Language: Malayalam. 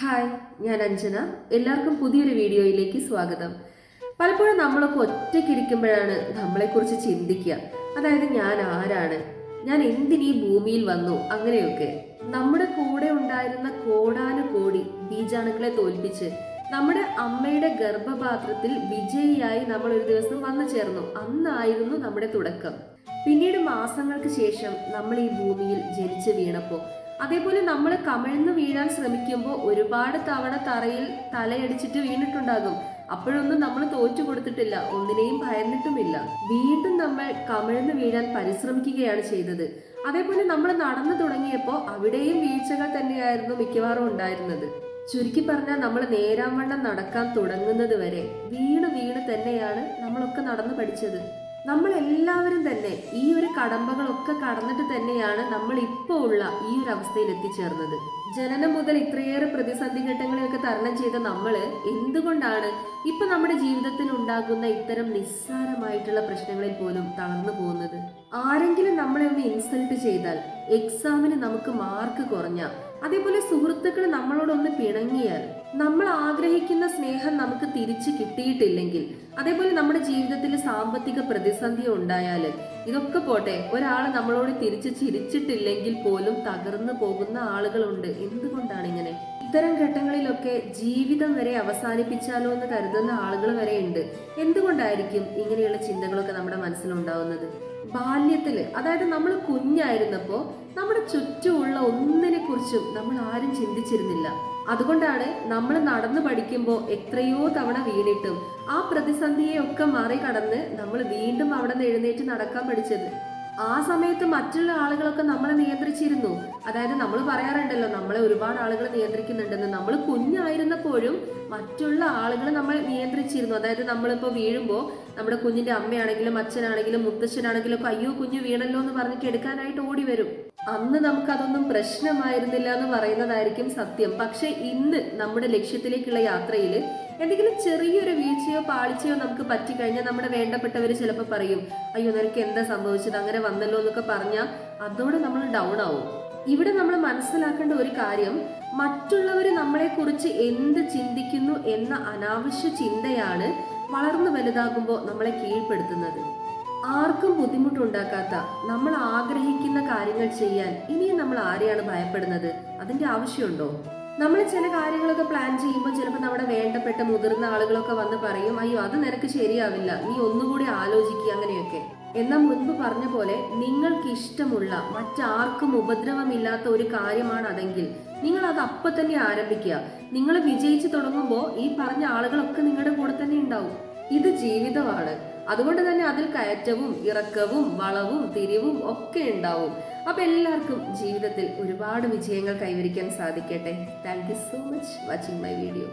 ഹായ് ഞാൻ അഞ്ജന. എല്ലാവർക്കും പുതിയൊരു വീഡിയോയിലേക്ക് സ്വാഗതം. പലപ്പോഴും നമ്മളൊക്കെ ഒറ്റയ്ക്കിരിക്കുമ്പോഴാണ് നമ്മളെക്കുറിച്ച് ചിന്തിക്കുക. അതായത് ഞാൻ ആരാണ്? ഞാൻ എന്തിനീ ഭൂമിയിൽ വന്നു? അങ്ങനെയൊക്കെ. നമ്മുടെ കൂടെ ഉണ്ടായിരുന്ന കോടാനു കോടി ബീജാണുക്കളെ തോൽപ്പിച്ച് നമ്മുടെ അമ്മയുടെ ഗർഭപാത്രത്തിൽ വിജയിയായി നമ്മൾ ഒരു ദിവസം വന്നു ചേർന്നു. അന്നായിരുന്നു നമ്മുടെ തുടക്കം. പിന്നീട് മാസങ്ങൾക്ക് ശേഷം നമ്മൾ ഈ ഭൂമിയിൽ ജനിച്ചു വീണപ്പോൾ അതേപോലെ നമ്മൾ കമിഴ്ന്ന് വീഴാൻ ശ്രമിക്കുമ്പോൾ ഒരുപാട് തവണ തറയിൽ തലയടിച്ചിട്ട് വീണിട്ടുണ്ടാകും. അപ്പോഴൊന്നും നമ്മൾ തോറ്റു കൊടുത്തിട്ടില്ല. ഒന്നിനെയും ഭയന്നിട്ടുമില്ല. വീണ്ടും നമ്മൾ കമിഴ്ന്ന് വീഴാൻ പരിശ്രമിക്കുകയാണ് ചെയ്തത്. അതേപോലെ നമ്മൾ നടന്നു തുടങ്ങിയപ്പോൾ അവിടെയും വീഴ്ചകൾ തന്നെയായിരുന്നു മിക്കവാറും ഉണ്ടായിരുന്നത്. ചുരുക്കി പറഞ്ഞാൽ നമ്മൾ നേരാവണ്ണം നടക്കാൻ തുടങ്ങുന്നത് വരെ വീണ് വീണ് തന്നെയാണ് നമ്മളൊക്കെ നടന്നു പഠിച്ചത്. നമ്മൾ എല്ലാവരും തന്നെ ഈ ഒരു കടമ്പകളൊക്കെ കടന്നിട്ട് തന്നെയാണ് നമ്മൾ ഇപ്പോൾ ഉള്ള ഈ ഒരു അവസ്ഥയിൽ എത്തിച്ചേർന്നത്. ജനനം മുതൽ ഇത്രയേറെ പ്രതിസന്ധി ഘട്ടങ്ങളെയൊക്കെ തരണം ചെയ്ത നമ്മൾ എന്തുകൊണ്ടാണ് ഇപ്പൊ നമ്മുടെ ജീവിതത്തിൽ ഉണ്ടാകുന്ന ഇത്തരം നിസ്സാരമായിട്ടുള്ള പ്രശ്നങ്ങളിൽ പോലും തളർന്നു പോകുന്നത്? ആരെങ്കിലും നമ്മളെ ഒന്ന് ഇൻസൾട്ട് ചെയ്താൽ എക്സാമിന് നമുക്ക് മാർക്ക് കുറഞ്ഞ അതേപോലെ സുഹൃത്തുക്കൾ നമ്മളോടൊന്ന് പിണങ്ങിയാൽ നമ്മൾ ആഗ്രഹിക്കുന്ന സ്നേഹം നമുക്ക് തിരിച്ചു കിട്ടിയിട്ടില്ലെങ്കിൽ അതേപോലെ നമ്മുടെ ജീവിതത്തിൽ സാമ്പത്തിക പ്രതിസന്ധി ഉണ്ടായാൽ ഇതൊക്കെ പോട്ടെ ഒരാൾ നമ്മളോട് തിരിച്ചു ചിരിച്ചിട്ടില്ലെങ്കിൽ പോലും തകർന്നു പോകുന്ന ആളുകളുണ്ട്. എന്തുകൊണ്ടാണ് ഇങ്ങനെ ഇത്തരം ഘട്ടങ്ങളിലൊക്കെ ജീവിതം വരെ അവസാനിപ്പിച്ചാലോ എന്ന് കരുതുന്ന ആളുകൾ വരെ ഉണ്ട്. എന്തുകൊണ്ടായിരിക്കും ഇങ്ങനെയുള്ള ചിന്തകളൊക്കെ നമ്മുടെ മനസ്സിലുണ്ടാവുന്നത്? ബാല്യത്തിൽ അതായത് നമ്മൾ കുഞ്ഞായിരുന്നപ്പോൾ നമ്മുടെ ചുറ്റുമുള്ള ഒന്നിനെ കുറിച്ചും നമ്മൾ ആരും ചിന്തിച്ചിരുന്നില്ല. അതുകൊണ്ടാണ് നമ്മൾ നടന്നു പഠിക്കുമ്പോൾ എത്രയോ തവണ വീണിട്ടും ആ പ്രതിസന്ധിയെ ഒക്കെ മറികടന്ന് നമ്മൾ വീണ്ടും അവിടെ നിന്ന് എഴുന്നേറ്റ് നടക്കാൻ പഠിച്ചത്. ആ സമയത്ത് മറ്റുള്ള ആളുകളൊക്കെ നമ്മളെ നിയന്ത്രിച്ചിരുന്നു. അതായത് നമ്മൾ പറയാറുണ്ടല്ലോ നമ്മളെ ഒരുപാട് ആളുകൾ നിയന്ത്രിക്കുന്നുണ്ടെന്ന്. നമ്മൾ കുഞ്ഞായിരുന്നപ്പോഴും മറ്റുള്ള ആളുകൾ നമ്മളെ നിയന്ത്രിച്ചിരുന്നു. അതായത് നമ്മളിപ്പോൾ വീഴുമ്പോൾ നമ്മുടെ കുഞ്ഞിന്റെ അമ്മയാണെങ്കിലും അച്ഛനാണെങ്കിലും മുത്തച്ഛനാണെങ്കിലും ഒക്കെ അയ്യോ കുഞ്ഞ് വീണല്ലോ എന്ന് പറഞ്ഞിട്ട് എടുക്കാനായിട്ട് ഓടി വരും. അന്ന് നമുക്കതൊന്നും പ്രശ്നമായിരുന്നില്ല എന്ന് പറയുന്നതായിരിക്കും സത്യം. പക്ഷെ ഇന്ന് നമ്മുടെ ലക്ഷ്യത്തിലേക്കുള്ള യാത്രയിൽ എന്തെങ്കിലും ചെറിയൊരു വീഴ്ചയോ പാളിച്ചയോ നമുക്ക് പറ്റിക്കഴിഞ്ഞാൽ നമ്മുടെ വേണ്ടപ്പെട്ടവർ ചിലപ്പോൾ പറയും അയ്യോ നിനക്ക് എന്താ സംഭവിച്ചത്? അങ്ങനെ വന്നല്ലോ എന്നൊക്കെ പറഞ്ഞാൽ അതോടെ നമ്മൾ ഡൗൺ ആവും. ഇവിടെ നമ്മൾ മനസ്സിലാക്കേണ്ട ഒരു കാര്യം മറ്റുള്ളവർ നമ്മളെക്കുറിച്ച് എന്ത് ചിന്തിക്കുന്നു എന്ന അനാവശ്യ ചിന്തയാണ് വളർന്നു വലുതാകുമ്പോൾ നമ്മളെ കീഴ്പ്പെടുത്തുന്നത്. ആർക്കും ബുദ്ധിമുട്ടുണ്ടാക്കാത്ത നമ്മൾ ആഗ്രഹിക്കുന്ന കാര്യങ്ങൾ ചെയ്യാൻ ഇനിയും നമ്മൾ ആരെയാണ് ഭയപ്പെടുന്നത്? അതിന്റെ ആവശ്യമുണ്ടോ? നമ്മൾ ചില കാര്യങ്ങളൊക്കെ പ്ലാൻ ചെയ്യുമ്പോൾ ചിലപ്പോൾ നമ്മുടെ വേണ്ടപ്പെട്ട മുതിർന്ന ആളുകളൊക്കെ വന്ന് പറയും അയ്യോ അത് നിനക്ക് ശരിയാവില്ല നീ ഒന്നുകൂടി ആലോചിക്കുക അങ്ങനെയൊക്കെ. എന്നാൽ മുൻപ് പറഞ്ഞ പോലെ നിങ്ങൾക്ക് ഇഷ്ടമുള്ള മറ്റാർക്കും ഉപദ്രവമില്ലാത്ത ഒരു കാര്യമാണ് അതെങ്കിൽ നിങ്ങൾ അത് അപ്പൊ തന്നെ ആരംഭിക്കുക. നിങ്ങൾ വിജയിച്ചു തുടങ്ങുമ്പോൾ ഈ പറഞ്ഞ ആളുകളൊക്കെ നിങ്ങളുടെ കൂടെ തന്നെ ഉണ്ടാവും. ഇത് ജീവിതമാണ്. അതുകൊണ്ട് തന്നെ അതിൽ കയറ്റവും ഇറക്കവും വളവും തിരിവും ഒക്കെ ഉണ്ടാവും. അപ്പൊ എല്ലാവർക്കും ജീവിതത്തിൽ ഒരുപാട് വിജയങ്ങൾ കൈവരിക്കാൻ സാധിക്കട്ടെ. Thank you so much watching my video